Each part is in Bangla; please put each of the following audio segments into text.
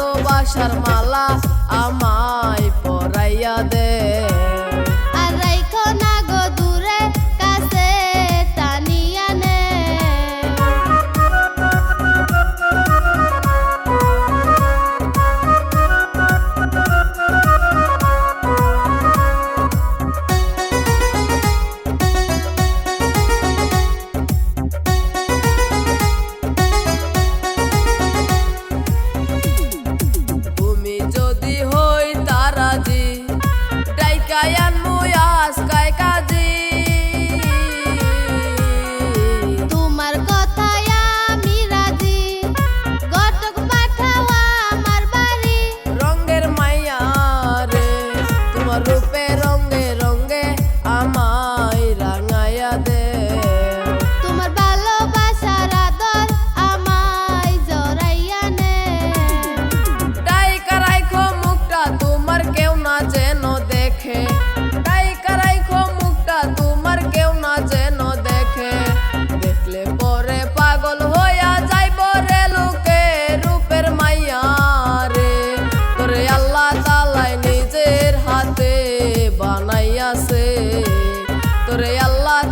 ভালোবাসার মালা আমায় পরাইয়া দে।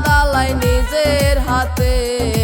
তালাই নিজের হাতে।